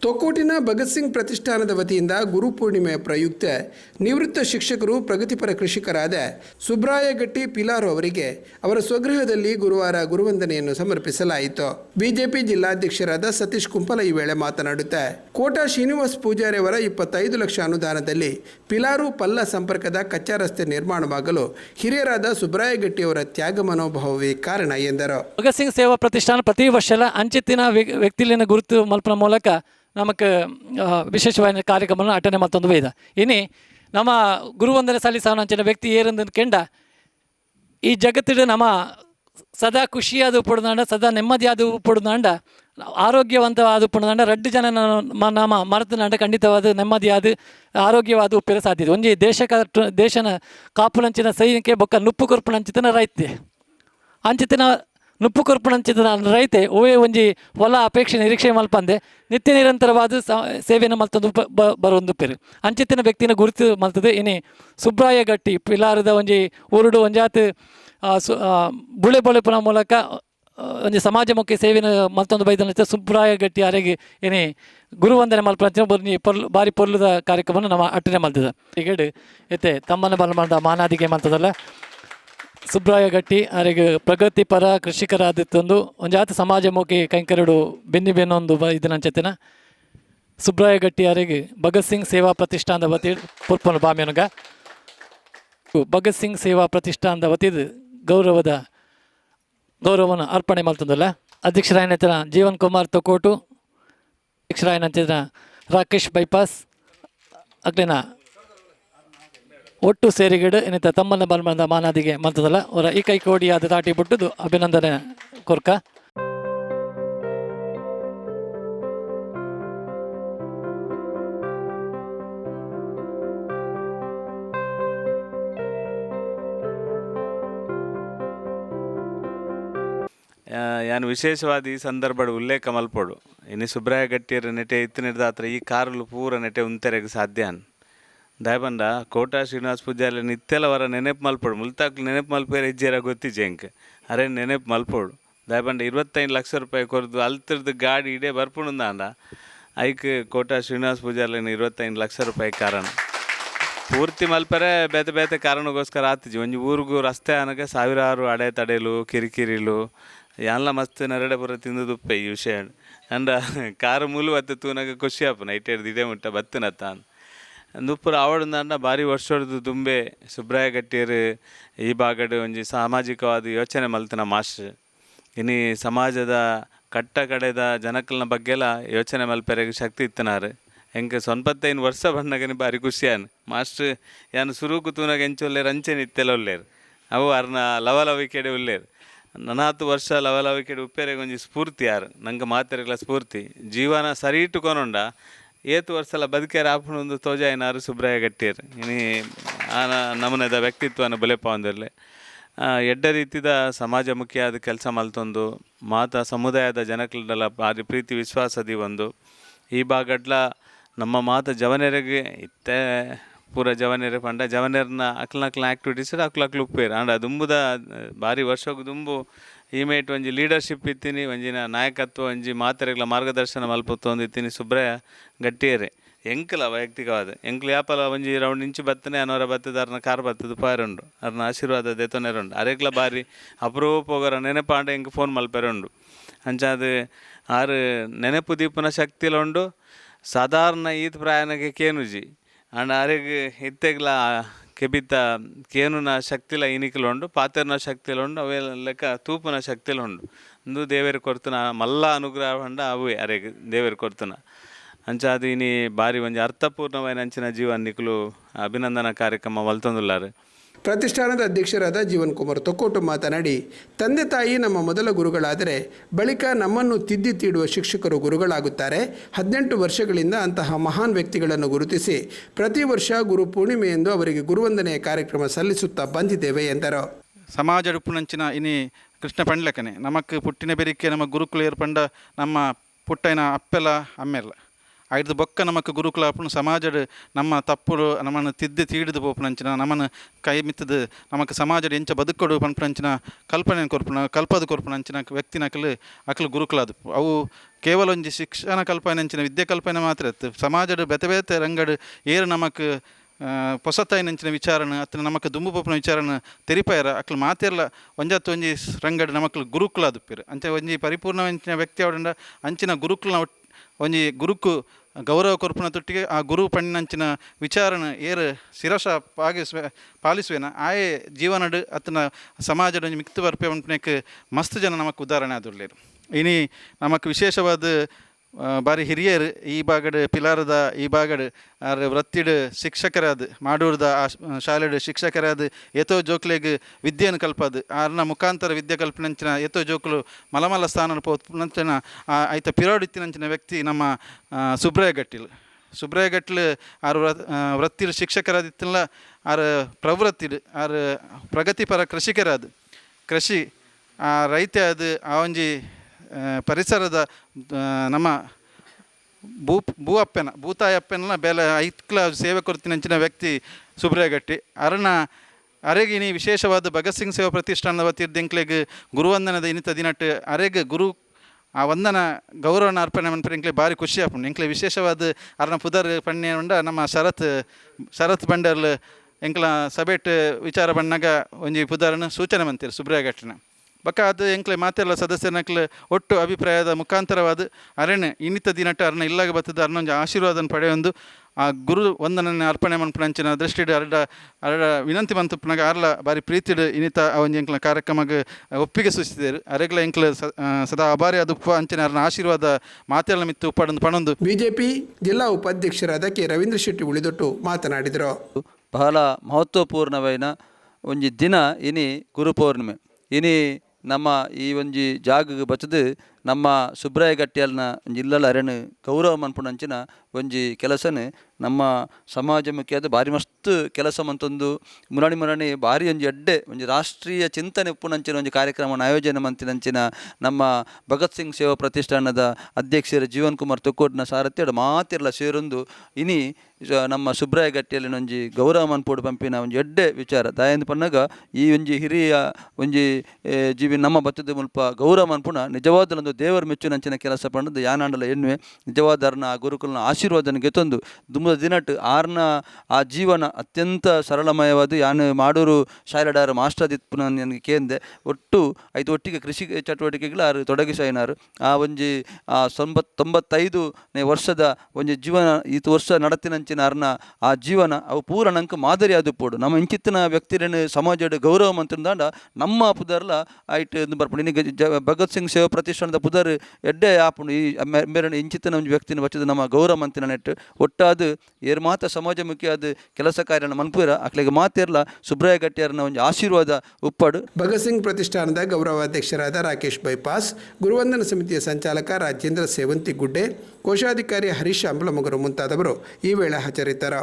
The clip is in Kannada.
ತೊಕ್ಕೋಟಿನ ಭಗತ್ ಸಿಂಗ್ ಪ್ರತಿಷ್ಠಾನದ ವತಿಯಿಂದ ಗುರುಪೂರ್ಣಿಮೆಯ ಪ್ರಯುಕ್ತ ನಿವೃತ್ತ ಶಿಕ್ಷಕರು ಪ್ರಗತಿಪರ ಕೃಷಿಕರಾದ ಸುಬ್ರಾಯಗಟ್ಟಿ ಪಿಲಾರು ಅವರಿಗೆ ಅವರ ಸ್ವಗೃಹದಲ್ಲಿ ಗುರುವಾರ ಗುರುವಂದನೆಯನ್ನು ಸಮರ್ಪಿಸಲಾಯಿತು. ಬಿಜೆಪಿ ಜಿಲ್ಲಾಧ್ಯಕ್ಷರಾದ ಸತೀಶ್ ಕುಂಪಲ ಈ ವೇಳೆ ಮಾತನಾಡುತ್ತಾ, ಕೋಟಾ ಶ್ರೀನಿವಾಸ್ ಪೂಜಾರಿ ಅವರ ಇಪ್ಪತ್ತೈದು ಲಕ್ಷ ಅನುದಾನದಲ್ಲಿ ಪಿಲಾರು ಪಲ್ಲ ಸಂಪರ್ಕದ ಕಚ್ಚಾ ರಸ್ತೆ ನಿರ್ಮಾಣವಾಗಲು ಹಿರಿಯರಾದ ಸುಬ್ರಾಯಗಟ್ಟಿ ಅವರ ತ್ಯಾಗ ಮನೋಭಾವವೇ ಕಾರಣ ಎಂದರು. ಭಗತ್ ಸಿಂಗ್ ಸೇವಾ ಪ್ರತಿಷ್ಠಾನ ಪ್ರತಿ ವರ್ಷ ಅಂಚಿತ್ತಿನ ವ್ಯ- ವ್ಯಕ್ತಿಲಿನ ಗುರುತು ಮಲ್ಪನ ಮೂಲಕ ನಮಗೆ ವಿಶೇಷವಾದ ಕಾರ್ಯಕ್ರಮವನ್ನು ಅಟನೆ ಮತ್ತೊಂದು ವೇದ ಇನಿ, ನಮ್ಮ ಗುರುವಂದನೆ ಅಂಚಿನ ವ್ಯಕ್ತಿ ಏರಂದ ಕೆಂಡ ಈ ಜಗತ್ತಿಡ ನಮ್ಮ ಸದಾ ಖುಷಿಯಾದ ಉಪ್ಪುಡ್ದಾಂಡ, ಸದಾ ನೆಮ್ಮದಿಯಾದ ಉಪ್ಪುಡ್ದಾಂಡ, ಆರೋಗ್ಯವಂತವಾದ ಉಪ್ಪುಡ್ದಾಂಡ, ರಡ್ಡು ಜನ ನಮ್ಮ ಮರತನಾಂಡ ಖಂಡಿತವಾದ ನೆಮ್ಮದಿಯಾದ, ಆರೋಗ್ಯವಾದ ಉಪ್ಪಿರ ಸಾಧ್ಯ ಒಂಜಿ ದೇಶ ದೇಶನ ಕಾಪುನಂಚಿನ ಸೈನಿಕೆ ಬೊಕ್ಕ ನುಪ್ಪು ಕೊರ್ಪುನಂಚಿತನ ರೈತೆ ಅಂಚಿತಿನ ನುಪ್ಪು ಕೊರ್ಪುಣಂಚಿದ ರೈತೆ ಓವೇ ಒಂಜಿ ಹೊಲ ಅಪೇಕ್ಷೆ ನಿರೀಕ್ಷೆ ಮಲ್ಪಂದೆ, ನಿತ್ಯ ನಿರಂತರವಾದ ಸೇವೆಯನ್ನು ಮಲ್ತೊಂದು ಪ- ಬ- ಬರೊಂದು ಪೆರು ಅಂಚಿತ್ತಿನ ವ್ಯಕ್ತಿನ ಗುರುತು ಮಲ್ತದೆ, ಇನಿ ಸುಬ್ರಾಯ ಗಟ್ಟಿ, ಪಿಲಾರದ ಒಂಜಿ ಉರುಡು ಒಂಜಾತ್ ಸು ಬುಳೆ ಬೊಳೆಪುನ ಮೂಲಕ ಒಂಜಿ ಸಮಾಜಮುಖಿ ಸೇವೆನ ಮಲ್ತೊಂದು ಬೈದ ಸುಬ್ರಾಯ ಗಟ್ಟಿ ಅರೆಗೆ ಏನೇ ಗುರುವಂದನೆ ಮಲ್ಪಂಚಿನ ಬರ್ನಿ ಪೊರ್ಲು ಬಾರಿ ಪೊರ್ಲುದ ಕಾರ್ಯಕ್ರಮವನ್ನು ನಮ್ಮ ಅಟ್ಟನೆ ಮಲ್ತದ. ಈಗ ಎತ್ತೆ ತಮ್ಮನ ಬಲ ಮಾಡಿದ ಮಾನಾದಿಗೆ ಮಲ್ತದಲ್ಲ ಸುಬ್ರಾಯ ಗಟ್ಟಿ ಅವರಿಗೆ ಪ್ರಗತಿಪರ ಕೃಷಿಕರಾದಿತ್ತೊಂದು ಒಂಜಾತ ಸಮಾಜಮುಖಿ ಕೈಂಕರಡು ಬೆನ್ನಿ ಬೆನ್ನೊಂದು ಬ ಚೇತನ ಸುಬ್ರಾಯ ಗಟ್ಟಿ ಅವರಿಗೆ ಭಗತ್ ಸಿಂಗ್ ಸೇವಾ ಪ್ರತಿಷ್ಠಾನದ ವತಿ ಪುರ್ಪನ ಬಾಮ್ಯನುಗ ಭಗತ್ ಸಿಂಗ್ ಸೇವಾ ಪ್ರತಿಷ್ಠಾನದ ವತಿದು ಗೌರವದ, ಗೌರವವನ್ನು ಅರ್ಪಣೆ ಮಾಡ್ತದಲ್ಲ. ಅಧ್ಯಕ್ಷರಾಯನಂತರ ಜೀವನ್ ಕುಮಾರ್ ತೊಕೋಟು ಅಧ್ಯಕ್ಷರಾಯನಂತರ ರಾಕೇಶ್ ಬೈಪಾಸ್ ಅಗ್ಲಿನ ಒಟ್ಟು ಸೇರಿಗಿಡು ಇನ್ನಿತ ತಮ್ಮನ್ನ ಬಲ್ಮಂದ ಮಾನಾದಿಗೆ ಮಂತದಲ್ಲ ಅವರ ಈ ಕೈ ಕೋಡಿಯಾದ ತಾಟಿ ಬಿಟ್ಟದು ಅಭಿನಂದನೆ ಕೊರ್ಕ. ಯಾನು ವಿಶೇಷವಾದ ಈ ಸಂದರ್ಭಡ್ ಉಲ್ಲೇಖ ಮಲ್ಪಡು. ಇನ್ನು ಸುಬ್ರಾಯ ಗಟ್ಟಿಯರ ನೆಟೆ ಇತ್ತು ನಿರ್ದಾತ್ರ ಈ ಕಾರುಲು ಪೂರ ನೆಟೆ ಉಂತೆರೆಗೆ ಸಾಧ್ಯ ಅನ್. ದಾಯಬಂಡ ಕೋಟಾ ಶ್ರೀನಿವಾಸ ಪೂಜಾರಿ ನಿತ್ಯಲ ವರ ನೆನಪು ಮಲ್ಪೊಡು. ಮುಲ್ತಾಕ್ಲು ನೆನಪು ಮಲ್ಪೇರ ಹೆಜ್ಜೆರ ಗೊತ್ತಿಜೆ ಎಂಕ್. ಅರೆ ನೆನಪು ಮಲ್ಪೊಡು. ದಾಯಬಂಡ ಇರುವತ್ತೈದು ಲಕ್ಷ ರೂಪಾಯಿ ಕೊರದು ಅಲ್ತಿರ್ದು ಗಾಡಿ ಇಡೇ ಬರ್ಪುಣಂದ ಅಂದ ಐಕ್ ಕೋಟಾ ಶ್ರೀನಿವಾಸ ಪೂಜಾರಿನ ಇರುವತ್ತೈದು ಲಕ್ಷ ರೂಪಾಯಿ ಕಾರಣ. ಪೂರ್ತಿ ಮಲ್ಪರೆ ಬೇತೆ ಬೇತೆ ಕಾರಣಕ್ಕೋಸ್ಕರ ಆತಿಜಿ ಒಂಜಿ ಊರಿಗೂ ರಸ್ತೆ ಅನ್ನಕ್ಕೆ ಸಾವಿರಾರು ಅಡೆ ತಡೆಲು, ಕಿರಿಕಿರಿಲು ಎಲ್ಲ ಮಸ್ತ್ ನರಡೆ ತಿಂದು ತಿಂದುದುಪ್ಪೆ ಈ ವಿಷಯ. ಅಂಡ ಕಾರು ಮುಲು ಅತ್ತೆ ತೂನಾಗ ಖುಷಿ ಆಪುನ. ಹಿಡ್ದು ಇದೇ ಮುಟ್ಟ ಬತ್ತನತ್ತ ಆವಡಂದ ಅಂಡ ಭಾರಿ ವರ್ಷದ ದುಂಬೆ ಸುಬ್ರಾಯ ಗಟ್ಟಿಯರು ಈ ಭಾಗಡ್ ಒಂಜಿ ಸಾಮಾಜಿಕವಾದ ಯೋಚನೆ ಮಲ್ತನ ಮಾಸ್ಟರ್. ಇನಿ ಸಮಾಜದ ಕಟ್ಟ ಕಡೆದ ಜನಕಲ್ನ ಬಗ್ಗೆಲ್ಲ ಯೋಚನೆ ಮಲ್ಪೆರೆಗೆ ಶಕ್ತಿ ಇತ್ತನಾರು. ಹೆಂಗೆ ಸೊನ್ಪತ್ತೈದು ವರ್ಷ ಬಣ್ಣಗನಿ ಭಾರಿ ಖುಷಿಯಾನ್. ಮಾಸ್ಟರ್, ಯಾನು ಸುರುಕು ತೂನಾಗ ಎಂಚೊಲ್ಲೇರು ಅಂಚೆನೆ ನಿತ್ತೆಲ್ಲ ಉಳ್ಳೇರು ಅವು ಅರ್ನ ಲವಲವಿಕೆಡೆ ನನ್ನ ಹತ್ತು ವರ್ಷ ಲವಲವಿಕೆಡೆ ಉಪ್ಪೇರೆಗೆ ಒಂಜಿ ಸ್ಫೂರ್ತಿ ಯಾರು. ನಂಗೆ ಮಾತೆರೆಗಳ ಸ್ಫೂರ್ತಿ. ಜೀವನ ಸರಿ ಇಟ್ಟುಕೊನೊಂಡ ಏತು ವರ್ಷಲ ಬದುಕೇರ ಆಪಣೊಂದು ತೋಜಾಯಿನಾರು ಸುಬ್ರಾಯ ಗಟ್ಟಿಯರ್. ಇನಿ ಆ ನಮನದ ವ್ಯಕ್ತಿತ್ವನ ಅಂದಿರಲಿ ಎಡ್ಡ ರೀತಿದ ಸಮಾಜಮುಖಿಯಾದ ಕೆಲಸ ಮಲ್ತೊಂದು, ಮಾತ ಸಮುದಾಯದ ಜನಕ್ಲೆಲ್ಲ ಭಾರಿ ಪ್ರೀತಿ ವಿಶ್ವಾಸದಿ ಒಂದು ಈ ಬಾಗಡ್ಲ ನಮ್ಮ ಮಾತ ಜವನೆರೆಗೆ ಇತ್ತೆ ಪೂರ ಜವನೆರೆ ಪಂಡ ಜವನೆರ್ನ ಅಕ್ಲ ಅಕ್ಲ ಆ್ಯಕ್ಟಿವಿಟೀಸ್ ಅಕ್ಲ ಅಕ್ಲು ಉಪ್ಪೇರು. ಅಂಡ ದುಂಬುದ, ಭಾರಿ ವರ್ಷಕ್ಕೆ ದುಂಬು ಈ ಒಂಜಿ ಲೀಡರ್ಶಿಪ್ ಇತ್ತೀನಿ, ಒಂಜಿನ ನಾಯಕತ್ವ, ಒಂಜಿ ಮಾತೆರೆಗ್ಲ ಮಾರ್ಗದರ್ಶನ ಮಲ್ಪತ್ತೊಂದು ಇತ್ತೀನಿ ಸುಬ್ರಯ ಗಟ್ಟಿಯರೆ. ಎಂಕಲ ವೈಯಕ್ತಿಕವಾದ, ಎಂಕ್ಲು ಯಾಪಲ ಒಂಜಿ ರೌಂಡ್ ಇಂಚು ಬತ್ತನೆ, ಅನೋರ ಬತ್ತದ ಅರ್ನ ಕಾರ್ ಬತ್ತದ ಪಾರುಂಡು ಅರ್ನ ಆಶೀರ್ವಾದ ದೆತೊನೆರುಂಡು ಅರೆಗ್ಲ ಬಾರಿ ಅಪರೂಪ ಹೋಗರ ನೆನಪಾಂಡ ಎಂಕ್ ಫೋನ್ ಮಲ್ಪೆರುಂಡು. ಅಂಚಾದ ಆರು ನೆನಪು ದೀಪನ ಶಕ್ತಿಲ ಉಂಡು ಸಾಧಾರಣ ಈತ್ ಪ್ರಯಾಣಕ್ಕೆ ಕೇನುಜಿ. ಅಂಡ್ ಅರೆಗ್ ಇತ್ತೆಗ್ಲ ಕೆಬಿತ್ತ ಕೇನುನ ಶಕ್ತಿಲ ಇನಿಕಲು ಉಂಡು ಪಾತೆರ್ನ ಶಕ್ತಿಲ ಉಂಡು ಅವೆ ಲೆಕ್ಕ ತೂಪುನ ಶಕ್ತಿಲ ಉಂಡು ಇಂದು ದೇವೇರು ಕೊರ್ತನ ಮಲ್ಲ ಅನುಗ್ರಹ ಹೊಂಡ ಅವೇ ಅರೆಗ್ ದೇವೇರು ಕೊರ್ತನ ಅಂಚಾದ ಇನಿ ಬಾರಿ ಒಂಜಿ ಅರ್ಥಪೂರ್ಣವಾದ ಅಂಚಿನ ಜೀವನ ನಿಕಲು ಅಭಿನಂದನಾ ಕಾರ್ಯಕ್ರಮ ವಲ್ತೊಂದುಲ್ಲಾರು ಪ್ರತಿಷ್ಠಾನದ ಅಧ್ಯಕ್ಷರಾದ ಜೀವನ್ ಕುಮಾರ್ ತೊಕ್ಕೋಟು ಮಾತನಾಡಿ, ತಂದೆ ತಾಯಿ ನಮ್ಮ ಮೊದಲ ಗುರುಗಳಾದರೆ ಬಳಿಕ ನಮ್ಮನ್ನು ತಿದ್ದಿ ತೀಡುವ ಶಿಕ್ಷಕರು ಗುರುಗಳಾಗುತ್ತಾರೆ. ಹದಿನೆಂಟು ವರ್ಷಗಳಿಂದ ಅಂತಹ ಮಹಾನ್ ವ್ಯಕ್ತಿಗಳನ್ನು ಗುರುತಿಸಿ ಪ್ರತಿ ವರ್ಷ ಗುರು ಪೂರ್ಣಿಮೆಯೆಂದು ಅವರಿಗೆ ಗುರುವಂದನೆಯ ಕಾರ್ಯಕ್ರಮ ಸಲ್ಲಿಸುತ್ತಾ ಬಂದಿದ್ದೇವೆ ಎಂದರು. ಸಮಾಜ ಉಪ್ಪುನಂಚಿನ ಇನಿ ಕೃಷ್ಣ ಪಂಡ್ಲಕನೆ, ನಮಕ್ ಪುಟ್ಟಿನ ಬೆರಿಕೆ ನಮ್ಮ ಗುರುಕುಲ ಏರ್ಪಂಡ ನಮ್ಮ ಪುಟ್ಟಿನ ಅಪ್ಪೆಲ ಅಮ್ಮೆಲ್ಲ. ಐದು ಬೊಕ್ಕ ನಮಕ್ ಗುರುಕುಲ ಆಪುಂಡು ಸಮಾಜಡ್ ನಮ್ಮ ತಪ್ಪುಡು ನಮ್ಮನ್ನು ತಿದ್ದಿ ತೀಡಿದು ಪೋಪುನಂಚಿನ, ನಮ್ಮನ್ನು ಕೈ ಮಿತ್ತದು ನಮಕ್ ಸಮಾಜಡ್ ಎಂಚ ಬದುಕೊಡು ಪನ್ಪುನಂಚಿನ ಕಲ್ಪನೆ ಕೊರ್ಪುನ, ಕಲ್ಪದ ಕೊರ್ಪುನಂಚಿನ ವ್ಯಕ್ತಿ ನಕಲು ಅಕಲು ಗುರುಕುಲಾದು. ಅವು ಕೇವಲ ಒಂಜಿ ಶಿಕ್ಷಣ ಕಲ್ಪನೆ ಅಂಚಿನ ವಿದ್ಯೆ ಕಲ್ಪನೆ ಮಾತ್ರ ಇತ್ತು ಸಮಾಜಡ್ ಬೆತೆ ಬೇತೆ ರಂಗಡ್ ಏರು ನಮಕ್ ಪೊಸತಾಯಿನಂಚಿನ ವಿಚಾರನ ಅತ್ತ ನಮಕ್ ದುಂಬು ಪೋಪುನ ವಿಚಾರನ ತೆರಿಪಾಯರ, ಅಕ್ಲು ಮಾತೆರ್ಲ ಒಂಜಾತ್ ಒಂಜಿ ರಂಗಡ್ ನಮಕ್ಲು ಗುರುಕುಲ ದುಪ್ಪಿರು ಅಂಚೆ ಒಂಜಿ ಪರಿಪೂರ್ಣವಂಚಿನ ವ್ಯಕ್ತಿ ಅವಡಂಡ ಅಂಚಿನ ಗುರುಕುಲ ಒಂಜಿ ಗುರುಕು ಗೌರವ ಕೊರ್ಪುನ ತೊಟ್ಟಿಗೆ ಆ ಗುರು ಪಣ್ಣಂಚಿನ ವಿಚಾರನ ಏರು ಶಿರಸ ಪಾಗಿಸುವೆ, ಪಾಲಿಸುವೆನ. ಆಯೆ ಜೀವನಡ್ ಅತ್ತನ ಸಮಾಜದ ಒಂಜಿ ಮಿಕ್ತು ಬರ್ಪೆ ಉಂಟು ಮಸ್ತ್ ಜನ ನಮಕ್ ಉದಾಹರಣೆ ಆದುಳ್ಳೇರು ಇನಿ ನಮಕ್ ವಿಶೇಷವಾದ ಬಾರಿ ಹಿರಿಯರು ಈ ಬಾಗಡ್ ಪಿಲಾರದ ಈ ಬಾಗಡ್ ಆರ್ ವೃತ್ತಿಡ್ ಶಿಕ್ಷಕರಾದ ಮಾಡೂರ್ದ ಆ ಶಾಲೆಡ್ ಶಿಕ್ಷಕರಾದ ಏತೋ ಜೋಕ್ಲೆಗ್ ವಿದ್ಯೆಯನ್ನು ಕಲ್ಪದು ಆರ್ನ ಮುಖಾಂತರ ವಿದ್ಯೆ ಕಲ್ಪನಂಚಿನ ಏತೋ ಜೋಕ್ಲು ಮಲಮಲ ಸ್ಥಾನ ಪೋತ್ನಂಚಿನ ಆಯ್ತ ಪಿರೋಡ್ ಇತ್ತಿನಂಚಿನ ವ್ಯಕ್ತಿ ನಮ್ಮ ಸುಬ್ರಯ ಗಟ್ಟಿಲ್ ಸುಬ್ರಾಯ ಗಟ್ಲ್ ಆರು ವೃತ್ತಿಡ್ ಶಿಕ್ಷಕರಾದಿತ್ತಿಲ್ಲ ಆರು ಪ್ರವೃತ್ತಿಡ್ ಆರು ಪ್ರಗತಿಪರ ಕೃಷಿಕರಾದ. ಕೃಷಿ ರೈತ ಅದು ಆ, ಪರಿಸರದ ನಮ್ಮ ಭೂ ಭೂ ಅಪ್ಪೆನ ಭೂತಾಯಿ ಅಪ್ಪೆನ ಬೆಲೆ ಐಕ್ಲ ಸೇವೆ ಕೊರ್ತಿನಂಚಿನ ವ್ಯಕ್ತಿ ಸುಬ್ರಾಯಗಟ್ಟಿ ಅರಣ ಅರೆಗಿನಿ ವಿಶೇಷವಾದ ಭಗತ್ ಸಿಂಗ್ ಸೇವಾ ಪ್ರತಿಷ್ಠಾನದ ವತಿರ್ದಿಂಕ್ಲೆಗ್ ಗುರುವಂದನದ ಇನಿತ ದಿನಟ್ ಅರೆಗ್ ಗುರು, ಆ ವಂದನ ಗೌರವನ ಅರ್ಪಣೆ ಮನ್ಪರಿಂಕ್ಲೆ ಭಾರಿ ಖುಷಿ ಆಪುಂಡು ಎಂಕ್ಲೆ ವಿಶೇಷವಾದ ಅರಣ ಪುದರ್ ಪಣ್ಣೆ ಉಂಡ ನಮ್ಮ ಶರತ್ ಶರತ್ ಬಂಡರ್ಲ್ ಎಂಕ್ಲ ಸಭೆಟ್ ವಿಚಾರ ಬಣ್ಣಗ ಒಂಜಿ ಪುದರ್ನ ಸೂಚನೆ ಮಂತಿರು ಸುಬ್ರಾಯಗಟ್ಟಿನ ಬಕ್ಕ ಅದು ಎಂಕ್ಲೆ ಮಾತೆಲ್ಲ ಸದಸ್ಯನಕ್ಲೆ ಒಟ್ಟು ಅಭಿಪ್ರಾಯದ ಮುಖಾಂತರವಾದ ಅರಣ್ಯ ಇನ್ನಿತ ದಿನಟ ಅರಣ್ಯ ಇಲ್ಲಾಗ ಬತ್ತದ ಅರ್ನೊಂಜಿ ಆಶೀರ್ವಾದನ ಪಡೆಯೊಂದು. ಆ ಗುರು ವಂದನನೆ ಅರ್ಪಣೆ ಮನ್ಪುನಂಚಿನ ದೃಷ್ಟಿಡ್ ಅರಡ ಅರಡ ವಿನಂತಿ ಮಂತುಪ್ನಾಗ ಆರ್ಲ ಬಾರಿ ಪ್ರೀತಿಡ್ ಇನ್ನಿತ ಒಂಜಿ ಎಂಕ್ಲ ಕಾರ್ಯಕ್ರಮಗ ಒಪ್ಪಿಗೆ ಸೂಚಿಸಿದರು. ಅರೆಗ್ಲ ಎಂಕ್ಲ ಸದಾ ಅಭಾರಿ ಅದು ಉಪ ಅಂಚಿನ ಅರ್ನ ಆಶೀರ್ವಾದ ಮಾತೆಲ್ಲ ಮಿತ್ತು ಉಪ್ಪಡೊಂದು ಪಣೊಂದು. ಬಿಜೆಪಿ ಜಿಲ್ಲಾ ಉಪಾಧ್ಯಕ್ಷರಾದ ಕೆ ರವೀಂದ್ರ ಶೆಟ್ಟಿ ಉಳಿದೊಟ್ಟು ಮಾತನಾಡಿದರು. ಬಹಳ ಮಹತ್ವಪೂರ್ಣವೈನ ಒಂಜಿ ದಿನ ಇನಿ ಗುರು ಪೌರ್ಣಿಮೆ. ಇನಿ ನಮ್ಮ ಈ ಒಂಜಿ ಜಾಗಗ್ ಬಚದು ನಮ್ಮ ಸುಬ್ರಾಯ ಗಟ್ಟಿಯಲ್ನ ಒಂಜಿ ಇಲ್ಲಲ ಅರೆನ್ ಗೌರವ ಮನ್ಪುಣಂಚಿನ ಒಂಜಿ ಕೆಲಸನ್ ನಮ್ಮ ಸಮಾಜ ಮುಖ್ಯದ ಭಾರಿ ಮಸ್ತ್ ಕೆಲಸ ಮಂತೊಂದು ಮುರಣಿ ಮುರಣಿ ಭಾರಿ ಒಂಜಿ ಎಡ್ಡೆ, ಒಂಜಿ ರಾಷ್ಟ್ರೀಯ ಚಿಂತನೆ ಉಪ್ಪುನಂಚಿನ ಒಂಜಿ ಕಾರ್ಯಕ್ರಮನ ಆಯೋಜನೆ ಮಂತಿನಂಚಿನ ನಮ್ಮ ಭಗತ್ ಸಿಂಗ್ ಸೇವಾ ಪ್ರತಿಷ್ಠಾನದ ಅಧ್ಯಕ್ಷರ ಜೀವನ್ ಕುಮಾರ್ ತುಕೋಟ್ನ ಸಾರಥ್ಯಡು ಮಾತಿರ್ಲ ಸೇರೊಂದು. ಇನಿ ನಮ್ಮ ಸುಬ್ರಾಯ ಗಟ್ಟಿಯಲ್ಲಿ ಒಂಜಿ ಗೌರವ ಮನ್ಪೋಡು ಪಂಪಿನ ಒಂಜಿ ಎಡ್ಡೆ ವಿಚಾರ. ದಾಯಂದು ಪನ್ನಗ ಈ ಒಂಜಿ ಹಿರಿಯ, ಒಂಜಿ ಜೀವಿ ನಮ್ಮ ಬತ್ತದ ಮುಲ್ಪ ಗೌರವ ಮನ್ಪುಣ ನಿಜವಾದ ದೇವರ ಮೆಚ್ಚುನಂಚಿನ ಕೆಲಸ ಪಂಡದು ಯಾನಾಂಡಲ ಎನ್ನುವೆ. ನಿಜವಾದರ್ನ ಆ ಗುರುಕುಲನ ಆಶೀರ್ವಾದನಿಗೆ ತಂದು. ದುಮ್ಮದ ದಿನಟ್ ಆರ್ನ ಆ ಜೀವನ ಅತ್ಯಂತ ಸರಳಮಯವಾದ ಯಾನ ಮಾಡೂರು ಶಾಲೆಡಾರ ಮಾಸ್ಟರ್ ದಿತ್ಪುನ ನನಗೆ ಕೇಂದೆ. ಒಟ್ಟು ಐದು ಒಟ್ಟಿಗೆ ಕೃಷಿ ಚಟುವಟಿಕೆಗಳು ಆರು ತೊಡಗಿಸಾಯಿನಾರು ಆ ಒಂಜಿ, ಆ ತೊಂಬತ್ ತೊಂಬತ್ತೈದನೇ ವರ್ಷದ ಒಂಜಿ ಜೀವನ ಈತ ವರ್ಷ ನಡತಿನಂಚಿನ ಅರ್ನ ಆ ಜೀವನ, ಅವು ಪೂರ ಮಾದರಿ ಆದುಪ್ಪೋಡು ನಮ್ಮ ಇಂಚಿತ್ತಿನ ವ್ಯಕ್ತಿರನ್ನು ಸಮಾಜ ಗೌರವ ಮಂತ್ರಿದಾಂಡ ನಮ್ಮ ಪುದರ್ಲ ಐಟ್ ಬರ್ಪಡು. ಭಗತ್ ಸಿಂಗ್ ಸೇವಾ ಪ್ರತಿಷ್ಠಾನದ ಪುದರ್ ಎಡ್ಡೆ ಆಪುಂಡು ಈ ಮೇರಣ ಇಂಚಿತ್ತಿನ ಒಂದು ವ್ಯಕ್ತಿನ ವಚದ ನಮ್ಮ ಗೌರವ ಮಂತ್ರಿನ ನೆಟ್ಟು ಒಟ್ಟಾದ ಏರ್ ಮಾತ ಅದು ಕೆಲಸ ಕಾರ್ಯನ ಮನ್ಪುರ ಅಕ್ಲಿಗೆ ಮಾತಿರ್ಲ ಸುಬ್ರಾಯ ಗಟ್ಟಿಯರ್ನ ಒಂದು ಆಶೀರ್ವಾದ ಉಪ್ಪಡು. ಭಗತ್ ಸಿಂಗ್ ಪ್ರತಿಷ್ಠಾನದ ಗೌರವಾಧ್ಯಕ್ಷರಾದ ರಾಕೇಶ್ ಬೈಪಾಸ್, ಗುರುವಂದನ ಸಮಿತಿಯ ಸಂಚಾಲಕ ರಾಜೇಂದ್ರ ಸೇವಂತಿ ಗುಡ್ಡೆ, ಕೋಶಾಧಿಕಾರಿ ಹರೀಶ್ ಅಂಬಲಮಗರು ಮುಂತಾದವರು ಈ ವೇಳೆ ಹಾಜರಿದ್ದರು.